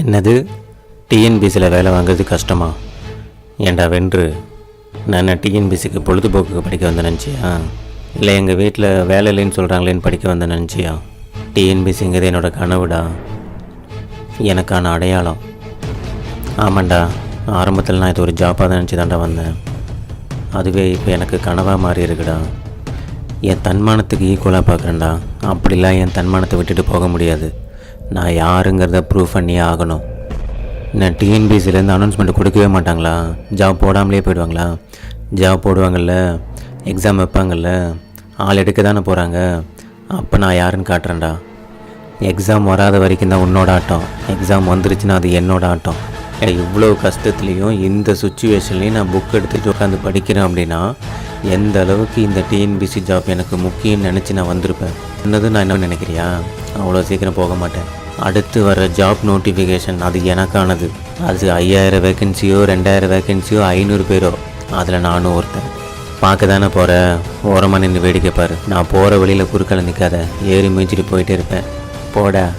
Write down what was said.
என்னது? டிஎன்பிசியில் வேலை வாங்குறது கஷ்டமா? ஏண்டா வென்று? நான் டிஎன்பிசிக்கு பொழுதுபோக்குக்கு படிக்க வந்த நினச்சியா? இல்லை எங்கள் வீட்டில் வேலை இல்லைன்னு சொல்கிறாங்களேன்னு படிக்க வந்த நினச்சியா? டிஎன்பிசிங்கிறது என்னோட கனவுடா. எனக்கான அடையாளம். ஆமாண்டா ஆரம்பத்தில் நான் இது ஒரு ஜாப்பாக தான் நினச்சி தாண்டா வந்தேன். அதுவே இப்போ எனக்கு கனவாக மாறி இருக்குடா. என் தன்மானத்துக்கு ஈக்குவலாக பார்க்குறேன்டா. அப்படிலாம் என் தன்மானத்தை விட்டுட்டு போக முடியாது. நான் யாருங்கிறத ப்ரூவ் பண்ணியே ஆகணும். நான் டிஎன்பிசிலேருந்து அனௌன்ஸ்மெண்ட் கொடுக்கவே மாட்டாங்களா? ஜாப் போடாமலே போயிடுவாங்களா? ஜாப் போடுவாங்கள்ல எக்ஸாம் வைப்பாங்கல்ல ஆள் எடுக்க தானே போகிறாங்க அப்போ நான் யாருன்னு காட்டுறேன்டா. எக்ஸாம் வராத வரைக்கும் தான் உன்னோட ஆட்டம். எக்ஸாம் வந்துருச்சுன்னா அது என்னோட ஆட்டம். எனக்கு இவ்வளோ கஷ்டத்துலேயும் இந்த சுச்சுவேஷன்லேயும் நான் புக் எடுத்துகிட்டு உட்காந்து படிக்கிறேன் அப்படின்னா எந்த அளவுக்கு இந்த டிஎன்பிசி ஜாப் எனக்கு முக்கியம்னு நினச்சி நான் வந்திருப்பேன். என்னது நான் என்ன நினைக்கிறியா? அவ்வளோ சீக்கிரம் போக மாட்டேன். அடுத்து வர ஜாப் நோட்டிஃபிகேஷன் அது எனக்கானது. அது ஐயாயிரம் வேகன்சியோ ரெண்டாயிரம் வேகன்சியோ ஐநூறு பேரோ. அதில் நானும் ஒருத்தன். பார்க்க தானே போகிற ஓரமாக நின்று வேடிக்கை பாரு. நான் போகிற வழியில் குறுக்களை நிற்காத ஏறி மீஞ்சிட்டு போயிட்டே இருப்பேன். போட.